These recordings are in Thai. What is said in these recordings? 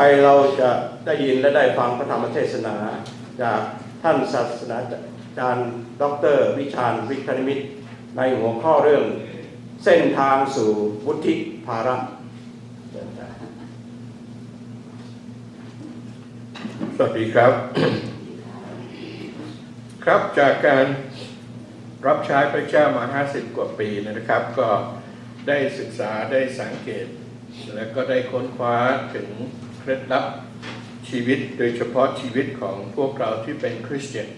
่อไปเราจะได้ยินและได้ฟังพระธรรมเทศนา จากท่านศาสนาจารย์ ดร วิชาญวิคณิมิตในหัวข้อเรื่องเส้นทางสู่วุฒิภาระสวัสดีครับ ครับจากการรับใช้พระเจ้ามา 50 กว่าปีนะครับ ก็ได้ศึกษาได้สังเกต และก็ได้ค้นคว้าถึง เคล็ดลับชีวิตโดยเฉพาะชีวิตของพวกเราที่เป็นคริสเตียน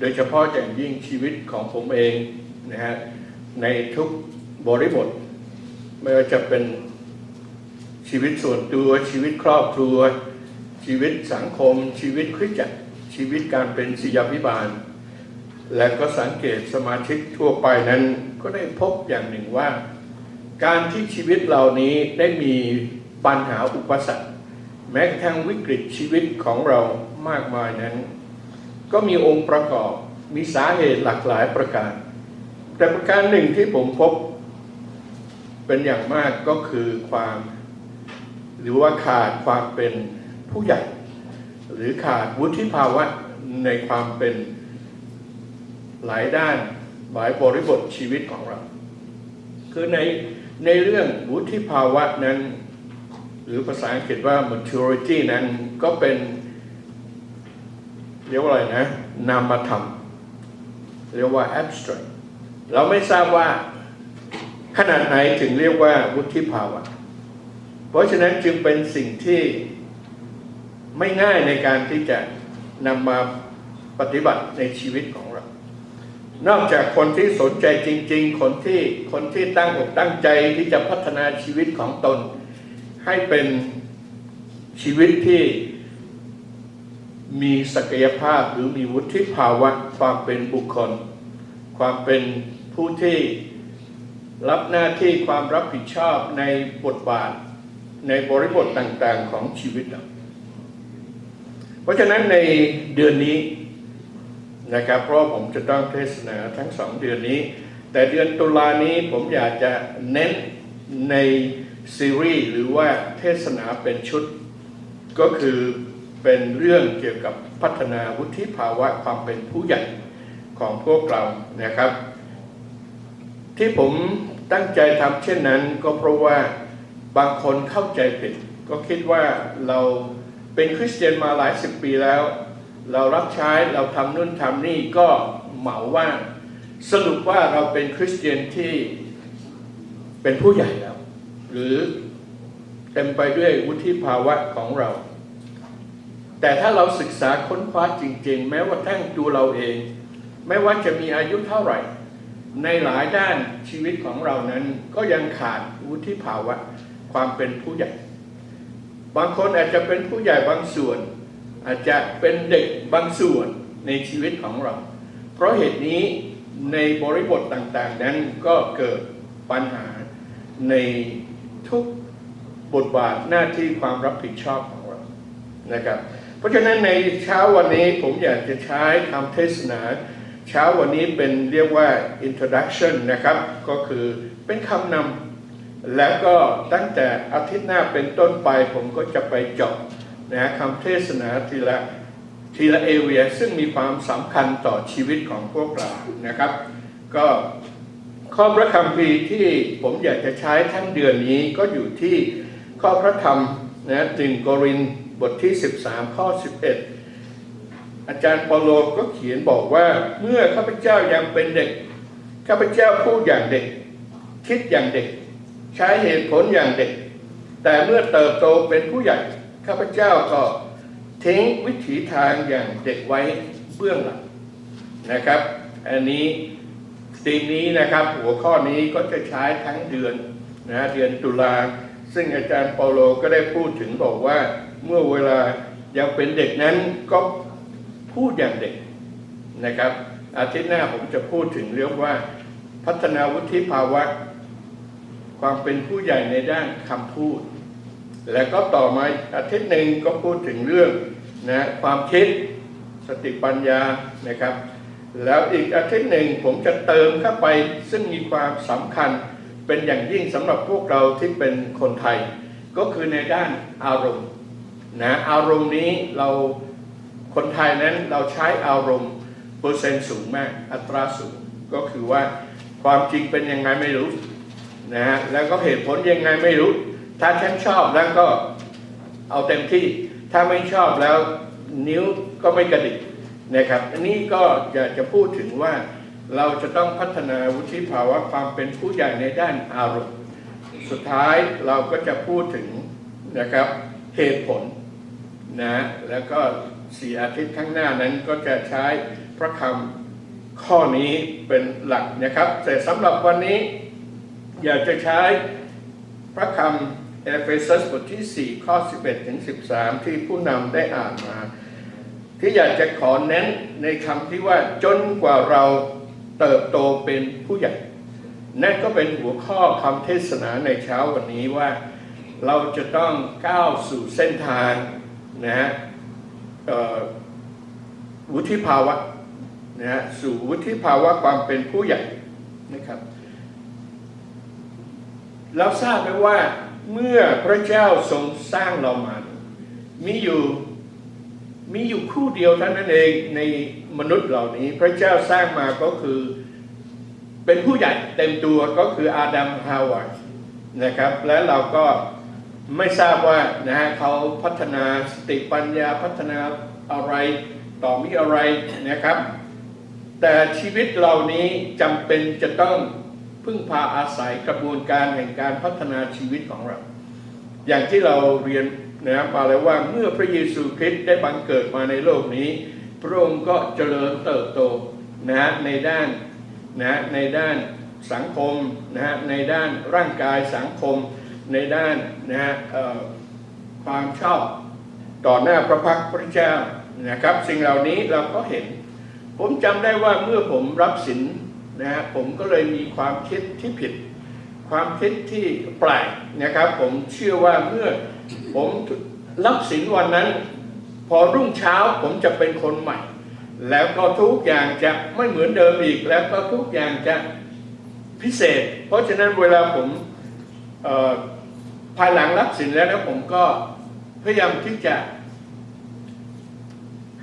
โดยเฉพาะอย่างยิ่งชีวิตของผมเองนะฮะในทุกบริบท ไม่ว่าจะเป็นชีวิตส่วนตัวชีวิตครอบครัว ชีวิตสังคม ชีวิตคริสตจักรชีวิตการเป็นศิยาพิบาล และก็สังเกตสมาชิกทั่วไปนั้นก็ได้พบอย่างหนึ่งว่า การที่ชีวิตเหล่านี้ได้มีปัญหาอุปสรรค แม้กระทั่งวิกฤตชีวิตของเรามากมายนั้น ก็มีองค์ประกอบมีสาเหตุหลากหลายประการ แต่ประการหนึ่งที่ผมพบเป็นอย่างมากก็คือความ หรือว่าขาดความเป็นผู้ใหญ่ หรือขาดวุฒิภาวะในความเป็นหลายด้านหลายบริบทชีวิตของเรา คือในในเรื่องวุฒิภาวะนั้น หรือภาษาอังกฤษว่า maturity นั้นก็เป็นเรียกว่าอะไรนะนามธรรมเรียกว่า abstract เราไม่ทราบว่าขนาดไหนถึงเรียกว่าวุฒิภาวะ เพราะฉะนั้นจึงเป็นสิ่งที่ไม่ง่ายในการที่จะนำมาปฏิบัติในชีวิตของเรา นอกจากคนที่สนใจจริง ๆ คนที่คนที่ตั้งอกตั้งใจที่จะพัฒนาชีวิตของตน ให้เป็นชีวิตที่มีศักยภาพหรือมีวุฒิภาวะความเป็นบุคคล ความเป็นผู้ที่รับหน้าที่ความรับผิดชอบในบทบาทในบริบทต่างๆของชีวิตเราเพราะฉะนั้นในเดือนนี้นะครับเพราะผมจะต้องเทศนาทั้งสองเดือนนี้ แต่เดือนตุลานี้ผมอยากจะเน้นใน ซีรีส์หรือว่าเทศนาเป็นชุด ก็คือเป็นเรื่องเกี่ยวกับพัฒนาวุฒิภาวะความเป็นผู้ใหญ่ของพวกเรานะครับ ที่ผมตั้งใจทำเช่นนั้นก็เพราะว่าบางคนเข้าใจผิด ก็คิดว่าเราเป็นคริสเตียนมาหลายสิบปีแล้ว เรารับใช้เราทำนู่นทำนี่ก็เหมาว่า สรุปว่าเราเป็นคริสเตียนที่เป็นผู้ใหญ่แล้ว หรือเต็มไปด้วยวุฒิภาวะของเรา แต่ถ้าเราศึกษาค้นคว้าจริง ๆ แม้ว่าทั้งตัวเราเอง ไม่ว่าจะมีอายุเท่าไหร่ ในหลายด้านชีวิตของเรานั้นก็ยังขาดวุฒิภาวะความเป็นผู้ใหญ่ บางคนอาจจะเป็นผู้ใหญ่บางส่วน อาจจะเป็นเด็กบางส่วนในชีวิตของเรา เพราะเหตุนี้ในบริบทต่างๆ นั้นก็เกิดปัญหาใน ทุกบทบาทหน้าที่ความรับผิดชอบของเรานะครับ เพราะฉะนั้นในเช้าวันนี้ผมอยากจะใช้คำเทศนาเช้าวันนี้เป็นเรียกว่า introduction นะครับ ก็คือเป็นคำนำแล้วก็ตั้งแต่อาทิตย์หน้าเป็นต้นไปผมก็จะไปเจาะนะคำเทศนาทีละทีละเอเรียซึ่งมีความสำคัญต่อชีวิตของพวกเรานะครับ ก็ ข้อพระคัมภีร์ที่ผมอยากจะใช้ทั้งเดือนนี้ก็อยู่ที่ข้อพระธรรมนะจึงโกรินบทที่ 13 ข้อ 11 อาจารย์เปาโลก็เขียนบอกว่าเมื่อข้าพเจ้ายังเป็นเด็กข้าพเจ้าพูดอย่างเด็ก คิดอย่างเด็ก ใช้เหตุผลอย่างเด็ก แต่เมื่อเติบโตเป็นผู้ใหญ่ข้าพเจ้าก็ทิ้งวิถีทางอย่างเด็กไว้เบื้องหลังนะครับ อันนี้ ธีนี้นะครับหัวข้อนี้ก็จะใช้ทั้งเดือนนะเดือนตุลาซึ่งอาจารย์เปาโลก็ได้พูดถึงบอกว่าเมื่อเวลายังเป็นเด็กนั้นก็พูดอย่างเด็กนะครับ อาทิตย์หน้าผมจะพูดถึงเรื่องว่า พัฒนาวุฒิภาวะ ความเป็นผู้ใหญ่ในด้านคำพูด แล้วก็ต่อมาอาทิตย์หนึ่งก็พูดถึงเรื่องนะความคิดสติปัญญานะครับ แล้วอีกอาทิตย์หนึ่งผมจะเติมเข้าไปซึ่งมีความสำคัญเป็นอย่างยิ่งสำหรับพวกเราที่เป็นคนไทย ก็คือในด้านอารมณ์นะอารมณ์นี้เราคนไทยนั้นเราใช้อารมณ์เปอร์เซ็นต์สูงมากอัตราสูง ก็คือว่าความจริงเป็นยังไงไม่รู้นะฮะแล้วก็เหตุผลยังไงไม่รู้ ถ้าฉันชอบแล้วก็เอาเต็มที่ ถ้าไม่ชอบแล้วนิ้วก็ไม่กระดิก นะครับอันนี้ก็อยากจะพูดถึงว่าเราจะต้องพัฒนาวุฒิภาวะความเป็นผู้ใหญ่ในด้านอารมณ์ สุดท้ายเราก็จะพูดถึงนะครับเหตุผลนะแล้วก็สี่อาทิตย์ข้างหน้านั้นก็จะใช้พระคำข้อนี้เป็นหลักนะครับ แต่สำหรับวันนี้อยากจะใช้พระคำเอเฟซัสบทที่ 4 ข้อ 11 ถึง 13 ที่ผู้นำได้อ่านมา ที่อยากจะขอเน้นในคำที่ว่าจนกว่าเราเติบโตเป็นผู้ใหญ่ นั่นก็เป็นหัวข้อคำเทศนาในเช้าวันนี้ว่าเราจะต้องก้าวสู่เส้นทางนะฮะวุฒิภาวะนะฮะสู่วุฒิภาวะความเป็นผู้ใหญ่นะครับ เราทราบไหมว่าเมื่อพระเจ้าทรงสร้างเรามา มีอยู่ มีอยู่คู่เดียวเท่านั้นเองในมนุษย์เหล่านี้ พระเจ้าสร้างมาก็คือเป็นผู้ใหญ่เต็มตัวก็คืออาดัมฮาวาร์นะครับ และเราก็ไม่ทราบว่านะฮะเขาพัฒนาสติปัญญาพัฒนาอะไรต่อมีอะไรนะครับ แต่ชีวิตเหล่านี้จำเป็นจะต้องพึ่งพาอาศัยกระบวนการแห่งการพัฒนาชีวิตของเรา อย่างที่เราเรียน นะครับมาแล้วว่าเมื่อพระเยซูคริสต์ได้บังเกิดมาในโลกนี้ พระองค์ก็เจริญเติบโตนะฮะในด้านนะฮะในด้านสังคมนะฮะในด้านร่างกายสังคม ในด้านนะฮะความชอบต่อหน้าพระพักตร์พระเจ้านะครับ สิ่งเหล่านี้เราก็เห็น ผมจำได้ว่าเมื่อผมรับสินนะฮะผมก็เลยมีความคิดที่ผิด ความคิดที่แปลกนะครับ ผมเชื่อว่าเมื่อ ผมรับสินวันนั้น พอรุ่งเช้าผมจะเป็นคนใหม่ แล้วก็ทุกอย่างจะไม่เหมือนเดิมอีก แล้วก็ทุกอย่างจะพิเศษ เพราะฉะนั้นเวลาผมภายหลังรับสินแล้วนะผมก็พยายามที่จะ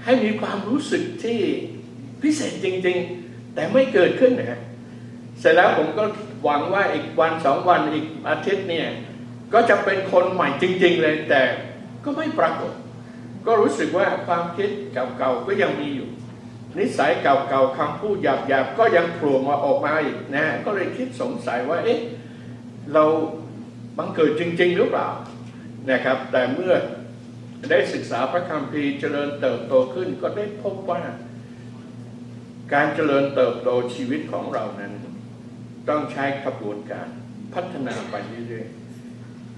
ให้มีความรู้สึกที่พิเศษจริง ๆ แต่ไม่เกิดขึ้นนะเสร็จแล้วผมก็หวังว่าอีกวันสองวันอีกอาทิตย์เนี่ย ก็จะเป็นคนใหม่จริง ๆ เลยแต่ก็ไม่ปรากฏ ก็รู้สึกว่าความคิดเก่าๆก็ยังมีอยู่ นิสัยเก่าๆคำพูดหยาบๆก็ยังโผล่มาออกมาอีกนะก็เลยคิดสงสัยว่าเอ๊ะเราบังเกิดจริง ๆ หรือเปล่านะครับ แต่เมื่อได้ศึกษาพระคัมภีร์เจริญเติบโตขึ้นก็ได้พบว่า การเจริญเติบโตชีวิตของเรานั้น ต้องใช้กระบวนการพัฒนาไปเรื่อยๆ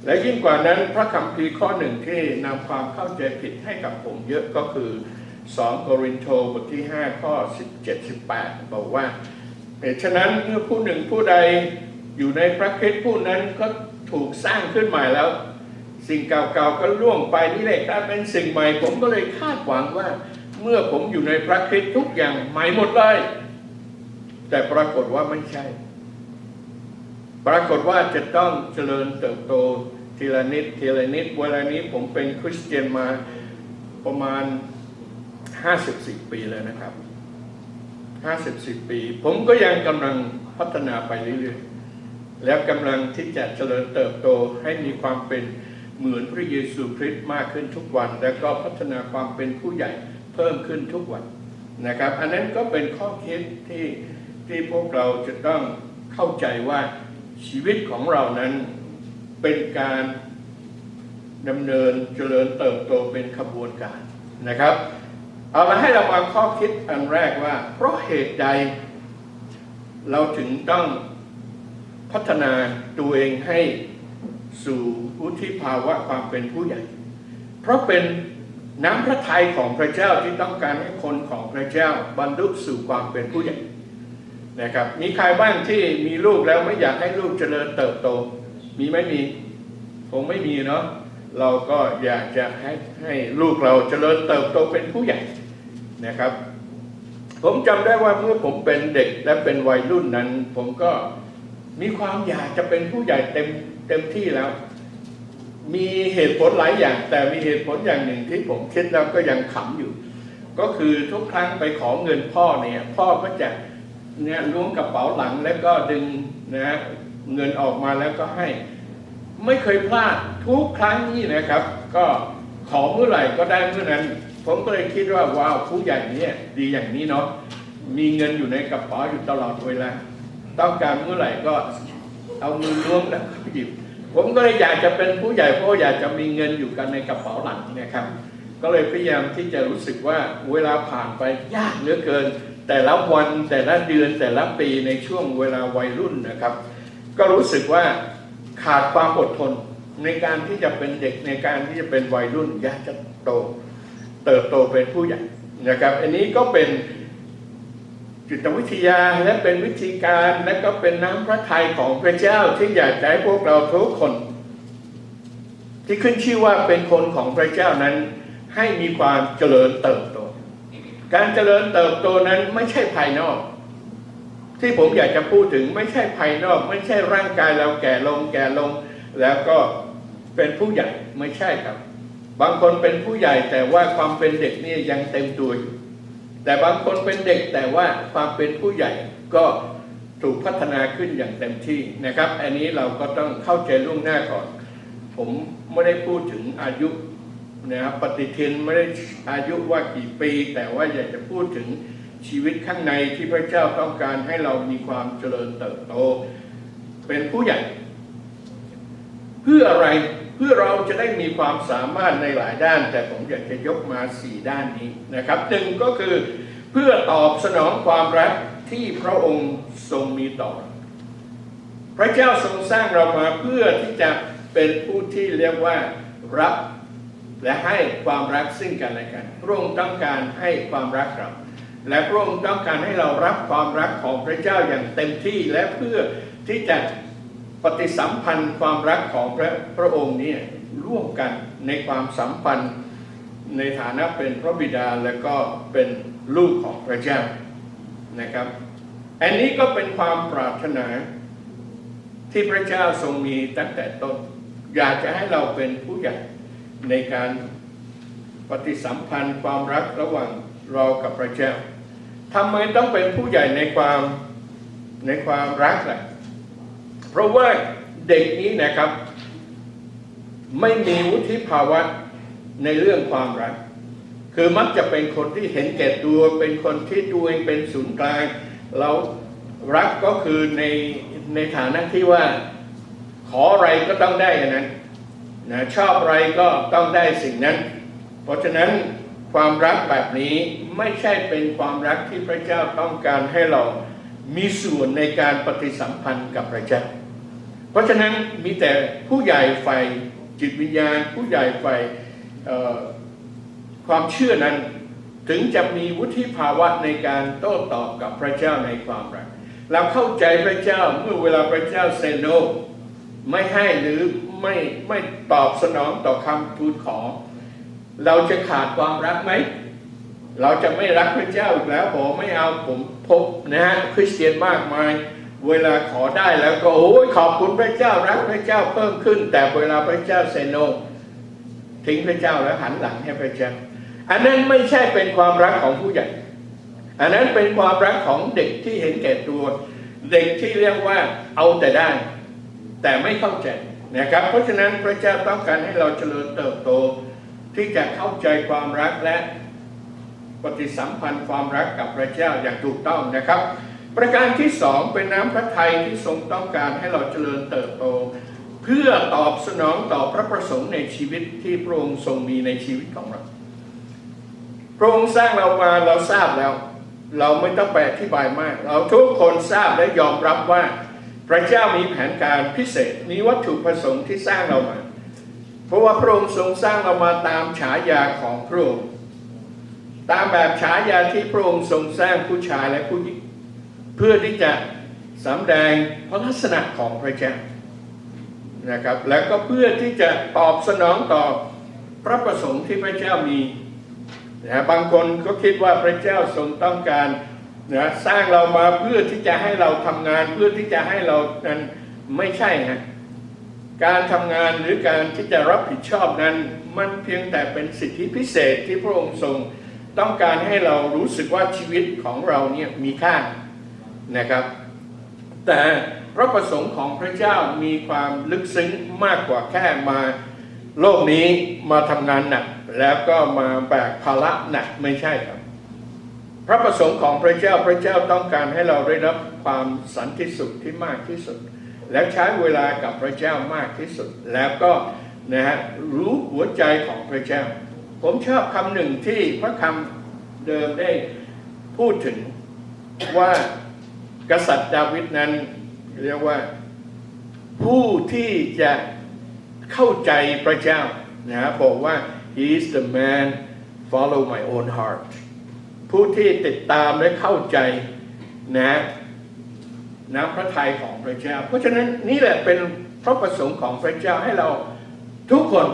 และยิ่งกว่านั้นพระคัมภีร์ข้อหนึ่งที่นำความเข้าใจผิดให้กับผมเยอะก็คือ 2 โครินโตบทที่ 5 ข้อ 17 18 บอกว่าเหตุฉะนั้นเมื่อผู้หนึ่งผู้ใดอยู่ในพระคริสต์ผู้นั้นก็ถูกสร้างขึ้นใหม่แล้ว สิ่งเก่าๆก็ล่วงไปนี่แหละกลายเป็นสิ่งใหม่ ผมก็เลยคาดหวังว่า เมื่อผมอยู่ในพระคริสต์ทุกอย่างใหม่หมดเลย แต่ปรากฏว่าไม่ใช่ ปรากฏว่าจะต้องเจริญเติบโต ทีละนิดทีละนิดเวลานี้ผมเป็นคริสเตียนมาประมาณ54ปีแล้วนะครับ54ปี ผมก็ยังกำลังพัฒนาไปเรื่อยๆแล้วกำลังที่จะเจริญเติบโตให้มีความเป็นเหมือนพระเยซูคริสต์มากขึ้นทุกวัน แล้วก็พัฒนาความเป็นผู้ใหญ่เพิ่มขึ้นทุกวันนะครับ อันนั้นก็เป็นข้อคิดที่ที่พวกเราจะต้องเข้าใจว่าชีวิตของเรานั้น เป็นการดำเนินเจริญเติบโตเป็นขบวนการนะครับ เอามาให้เราวางข้อคิดอันแรกว่า เพราะเหตุใด เราถึงต้องพัฒนาตัวเองให้สู่วุฒิภาวะความเป็นผู้ใหญ่ เพราะเป็นน้ำพระทัยของพระเจ้าที่ต้องการให้คนของพระเจ้าบรรลุสู่ความเป็นผู้ใหญ่นะครับ มีใครบ้างที่มีลูกแล้วไม่อยากให้ลูกเจริญเติบโต มีไหมมีคงไม่มีเนาะเราก็อยากจะให้ให้ลูกเราเจริญเติบโตเป็นผู้ใหญ่นะครับ ผมจำได้ว่าเมื่อผมเป็นเด็กและเป็นวัยรุ่นนั้น ผมก็มีความอยากจะเป็นผู้ใหญ่เต็มเต็มที่แล้ว มีเหตุผลหลายอย่าง แต่มีเหตุผลอย่างหนึ่งที่ผมคิดแล้วก็ยังขำอยู่ ก็คือทุกครั้งไปขอเงินพ่อเนี่ย พ่อก็จะเนี่ยล้วงกระเป๋าหลังแล้วก็ดึงนะ เงินออกมาแล้วก็ให้ ไม่เคยพลาดทุกครั้งนี่นะครับ ก็ขอเมื่อไหร่ก็ได้เมื่อนั้น ผมก็เลยคิดว่าว้าวผู้ใหญ่เนี่ยดีอย่างนี้เนาะมีเงินอยู่ในกระเป๋าอยู่ตลอดเวลาต้องการเมื่อไหร่ก็เอามือล้วงแล้วหยิบผมก็เลยอยากจะเป็นผู้ใหญ่เพราะอยากจะมีเงินอยู่กันในกระเป๋าหลังนะครับ ก็เลยพยายามที่จะรู้สึกว่าเวลาผ่านไปยากเหลือเกิน แต่ละวันแต่ละเดือนแต่ละปีในช่วงเวลาวัยรุ่นนะครับ ก็รู้สึกว่าขาดความอดทนในการที่จะเป็นเด็กในการที่จะเป็นวัยรุ่นอยากจะโต เติบโตเป็นผู้ใหญ่นะครับ อันนี้ก็เป็นจิตวิทยาและเป็นวิธีการและก็เป็นน้ำพระทัยของพระเจ้าที่อยากจะให้พวกเราทุกคน ที่ขึ้นชื่อว่าเป็นคนของพระเจ้านั้น ให้มีความเจริญเติบโต การเจริญเติบโตนั้นไม่ใช่ภายนอก ที่ผมอยากจะพูดถึงไม่ใช่ภายนอก ไม่ใช่ร่างกายเราแก่ลงแก่ลง แล้วก็เป็นผู้ใหญ่ไม่ใช่ครับ บางคนเป็นผู้ใหญ่แต่ว่าความเป็นเด็กนี่ยังเต็มตัวอยู่แต่บางคนเป็นเด็กแต่ว่าความเป็นผู้ใหญ่ก็ถูกพัฒนาขึ้นอย่างเต็มที่นะครับ อันนี้เราก็ต้องเข้าใจล่วงหน้าก่อน ผมไม่ได้พูดถึงอายุนะครับปฏิทินไม่ได้อายุว่ากี่ปี แต่ว่าอยากจะพูดถึง ชีวิตข้างในที่พระเจ้าต้องการให้เรามีความเจริญเติบโต เป็นผู้ใหญ่ เพื่ออะไรเพื่อเราจะได้มีความสามารถในหลายด้าน แต่ผมอยากจะยกมาสี่ด้านนี้นะครับหนึ่งก็คือเพื่อตอบสนองความรักที่พระองค์ทรงมีต่อ พระเจ้าทรงสร้างเรามาเพื่อที่จะเป็นผู้ที่เรียกว่ารับและให้ความรักซึ่งกันและกันพระองค์ต้องการให้ความรักเรา และพระองค์ต้องการให้เรารับความรักของพระเจ้าอย่างเต็มที่และเพื่อที่จะปฏิสัมพันธ์ความรักของพระพระองค์นี้ร่วมกันในความสัมพันธ์ในฐานะเป็นพระบิดาและก็เป็นลูกของพระเจ้านะครับ อันนี้ก็เป็นความปรารถนาที่พระเจ้าทรงมีตั้งแต่ต้น อยากจะให้เราเป็นผู้ใหญ่ในการปฏิสัมพันธ์ความรักระหว่างเรากับพระเจ้า ทำไมต้องเป็นผู้ใหญ่ในความในความรักล่ะเพราะว่าเด็กนี้นะครับ ไม่มีวุฒิภาวะในเรื่องความรัก คือมักจะเป็นคนที่เห็นแก่ตัวเป็นคนที่ตัวเองเป็นศูนย์กลางเรารักก็คือในในฐานะที่ว่าขออะไรก็ต้องได้อันนั้นนะชอบอะไรก็ต้องได้สิ่งนั้น เพราะฉะนั้น ความรักแบบนี้ไม่ใช่เป็นความรักที่พระเจ้าต้องการให้เรามีส่วนในการปฏิสัมพันธ์กับพระเจ้า เพราะฉะนั้นมีแต่ผู้ใหญ่ฝ่ายจิตวิญญาณ ผู้ใหญ่ฝ่ายความเชื่อนั้นถึงจะมีวุฒิภาวะในการโต้ตอบกับพระเจ้าในความรักเราเข้าใจพระเจ้าเมื่อเวลาพระเจ้าเซโนไม่ให้หรือไม่ไม่ตอบสนองต่อคำทูลขอ เราจะขาดความรักไหม เราจะไม่รักพระเจ้าอีกแล้วผมไม่เอาผมพบนะฮะคริสเตียนมากมาย เวลาขอได้แล้วก็โอ้ยขอบคุณพระเจ้ารักพระเจ้าเพิ่มขึ้น แต่เวลาพระเจ้าเซโนทิ้งพระเจ้าแล้วหันหลังให้พระเจ้า อันนั้นไม่ใช่เป็นความรักของผู้ใหญ่ อันนั้นเป็นความรักของเด็กที่เห็นแก่ตัว เด็กที่เรียกว่าเอาแต่ได้ แต่ไม่เข้าใจนะครับ เพราะฉะนั้นพระเจ้าต้องการให้เราเจริญเติบโต ที่จะเข้าใจความรักและปฏิสัมพันธ์ความรักกับพระเจ้าอย่างถูกต้องนะครับ ประการที่สองเป็นน้ำพระทัยที่ทรงต้องการให้เราเจริญเติบโต เพื่อตอบสนองต่อพระประสงค์ในชีวิตที่พระองค์ทรงมีในชีวิตของเราพระองค์สร้างเรามาเราทราบแล้ว เราไม่ต้องไปอธิบายมาก เราทุกคนทราบและยอมรับว่า พระเจ้ามีแผนการพิเศษมีวัตถุประสงค์ที่สร้างเรามา เพราะว่าพระองค์ทรงสร้างเรามาตามฉายาของพระองค์ตามแบบฉายาที่พระองค์ทรงสร้างผู้ชายและผู้หญิง เพื่อที่จะสำแดงพระลักษณะของพระเจ้านะครับแล้วก็เพื่อที่จะตอบสนองต่อพระประสงค์ที่พระเจ้ามีนะบางคนก็คิดว่าพระเจ้าทรงต้องการนะสร้างเรามาเพื่อที่จะให้เราทำงาน เพื่อที่จะให้เรานั้นไม่ใช่ฮะ การทำงานหรือการที่จะรับผิดชอบนั้น มันเพียงแต่เป็นสิทธิพิเศษที่พระองค์ทรงต้องการให้เรารู้สึกว่าชีวิตของเราเนี่ยมีค่านะครับ แต่พระประสงค์ของพระเจ้ามีความลึกซึ้งมากกว่าแค่มาโลกนี้มาทำงานหนักแล้วก็มาแบกภาระหนักไม่ใช่ครับ พระประสงค์ของพระเจ้าพระเจ้าต้องการให้เราได้รับความสันติสุขที่มากที่สุด และใช้เวลากับพระเจ้ามากที่สุด แล้วก็นะฮะรู้หัวใจของพระเจ้า ผมชอบคำหนึ่งที่พระคำเดิมได้พูดถึงว่ากษัตริย์ดาวิดนั้นเรียกว่าผู้ที่จะเข้าใจพระเจ้านะฮะบอกว่า he is the man follow my own heart ผู้ที่ติดตามและเข้าใจนะ น้ำพระทัยของพระเจ้า เพราะฉะนั้นนี่แหละเป็นพระประสงค์ของพระเจ้าให้เราทุกคน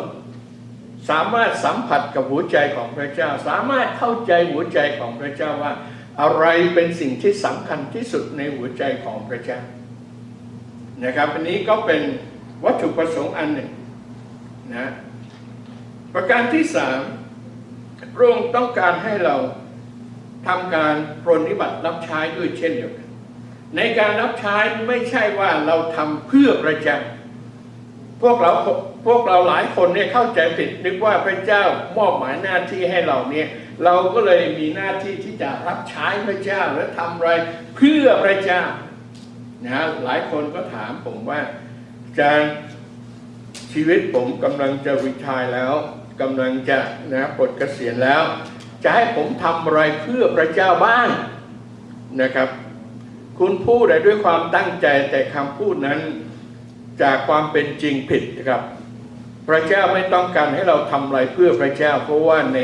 สามารถสัมผัสกับหัวใจของพระเจ้า สามารถเข้าใจหัวใจของพระเจ้าว่า อะไรเป็นสิ่งที่สำคัญที่สุดในหัวใจของพระเจ้านะครับอันนี้ก็เป็นวัตถุประสงค์อันหนึ่งนะประการที่สามพระองค์ต้องการให้เราทำการปรนนิบัติรับใช้ด้วยเช่นเดียวกัน ในการรับใช้ไม่ใช่ว่าเราทำเพื่อพระเจ้าพวกเราพวกเราหลายคนเนี่ยเข้าใจผิดนึกว่าพระเจ้ามอบหมายหน้าที่ให้เราเนี่ยเราก็เลยมีหน้าที่ที่จะรับใช้พระเจ้าและทำอะไรเพื่อพระเจ้านะหลายคนก็ถามผมว่าอาจารย์ชีวิตผมกำลังจะวิทายแล้วกำลังจะนะปลดเกษียณแล้ว จะให้ผมทำอะไรเพื่อพระเจ้าบ้างนะครับ คุณพูดได้ด้วยความตั้งใจแต่คำพูดนั้นจากความเป็นจริงผิดนะครับ พระเจ้าไม่ต้องการให้เราทำอะไรเพื่อพระเจ้า เพราะว่าใน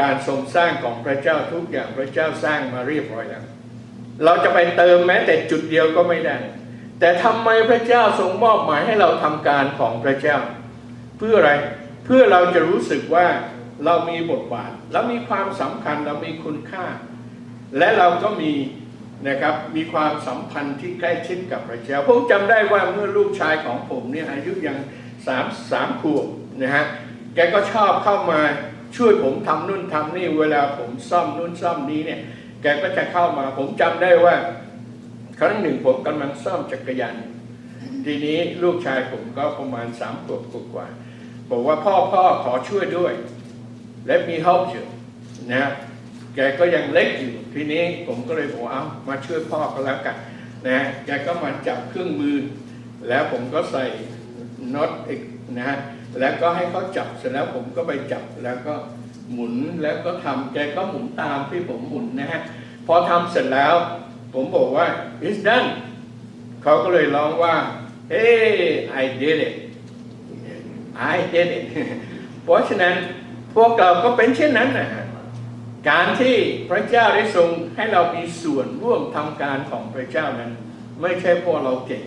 การทรงสร้างของพระเจ้าทุกอย่างพระเจ้าสร้างมาเรียบร้อยแล้ว เราจะไปเติมแม้แต่จุดเดียวก็ไม่ได้ แต่ทำไมพระเจ้าทรงมอบหมายให้เราทำการของพระเจ้า เพื่ออะไรเพื่อเราจะรู้สึกว่าเรามีบทบาท เรามีความสำคัญเรามีคุณค่า และเราก็มี นะครับมีความสัมพันธ์ที่ใกล้ชิดกับพระเจ้าผมจำได้ว่าเมื่อลูกชายของผมเนี่ยอายุยังสามสามขวบนะฮะแกก็ชอบเข้ามาช่วยผมทำนู่นทำนี่เวลาผมซ่อมนู่นซ่อมนี้เนี่ยแกก็จะเข้ามาผมจำได้ว่า ครั้งหนึ่งผมกำลังซ่อมจักรยานทีนี้ลูกชายผมก็ประมาณสามขวบกว่าบอกว่าพ่อพ่อขอช่วยด้วย Let me help you นะ แกก็ยังเล็กอยู่ทีนี้ผมก็เลยบอกว่าเอามาช่วยพ่อก็แล้วกันนะแกก็มาจับเครื่องมือ แล้วผมก็ใส่น็อตอีกนะฮะแล้วก็ให้เขาจับเสร็จแล้วผมก็ไปจับแล้วก็หมุนแล้วก็ทำแกก็หมุนตามที่ผมหมุนนะฮะพอทำเสร็จแล้ว ผมบอกว่า it's done เขาก็เลยร้องว่า hey I did it I did it เพราะฉะนั้นพวกเราก็เป็นเช่นนั้นนะฮะ การที่พระเจ้าได้ทรงให้เรามีส่วนร่วมทำการของพระเจ้านั้น ไม่ใช่เพราะเราเก่ง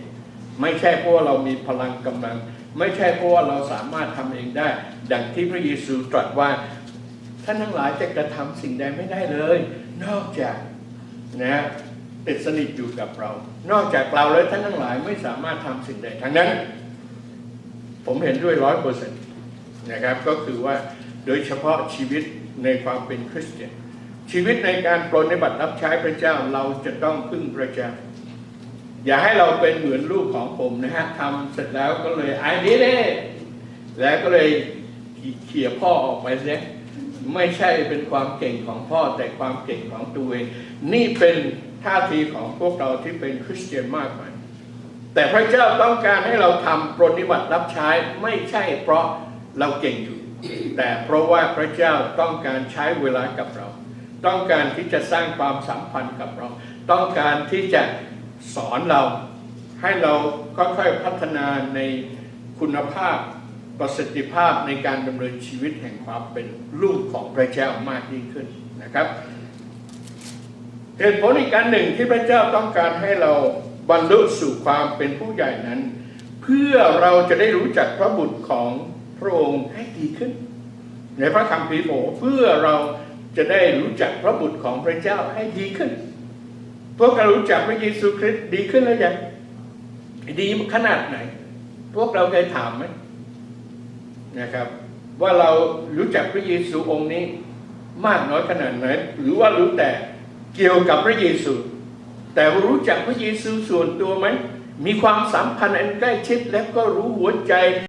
ไม่ใช่เพราะเรามีพลังกำลัง ไม่ใช่เพราะเราสามารถทำเองได้ ดังที่พระเยซูตรัสว่าท่านทั้งหลายจะกระทำสิ่งใดไม่ได้เลย นอกจากนะติดสนิทอยู่กับเรา นอกจากเราแล้วท่านทั้งหลายไม่สามารถทำสิ่งใดทั้งนั้น ผมเห็นด้วยร้อยเปอร์เซ็นต์นะครับก็คือว่าโดยเฉพาะชีวิต ในความเป็นคริสเตียน ชีวิตในการปรนในบัติรับใช้พระเจ้าเราจะต้องพึ่งพระเจ้า อย่าให้เราเป็นเหมือนลูกของผมนะฮะทำเสร็จแล้วก็เลยไอ้นี้เด้แล้วก็เลยเขี่ยพ่อออกไปเสียไม่ใช่เป็นความเก่งของพ่อแต่ความเก่งของตัวเองนี่เป็นท่าทีของพวกเราที่เป็นคริสเตียนมากมายแต่พระเจ้าต้องการให้เราทำปรนนิบัติรับใช้ไม่ใช่เพราะเราเก่งอยู่ แต่เพราะว่าพระเจ้าต้องการใช้เวลากับเรา ต้องการที่จะสร้างความสัมพันธ์กับเรา ต้องการที่จะสอนเราให้เราค่อยๆพัฒนาในคุณภาพประสิทธิภาพในการดำเนินชีวิตแห่งความเป็นลูกของพระเจ้ามากยิ่งขึ้นนะครับ เหตุผลอีกการหนึ่งที่พระเจ้าต้องการให้เราบรรลุสู่ความเป็นผู้ใหญ่นั้น เพื่อเราจะได้รู้จักพระบุตรของ พระองค์ให้ดีขึ้น ในพระคัมภีร์บอกเพื่อเราจะได้รู้จักพระบุตรของพระเจ้าให้ดีขึ้น พวกเรารู้จักพระเยซูคริสต์ดีขึ้นแล้วยังดีขนาดไหน พวกเราเคยถามไหมนะครับ ว่าเรารู้จักพระเยซูองค์นี้ มากน้อยขนาดไหน หรือว่ารู้แต่เกี่ยวกับพระเยซู แต่รู้จักพระเยซูส่วนตัวไหมมีความสัมพันธ์อันใกล้ชิดและก็รู้หัวใจ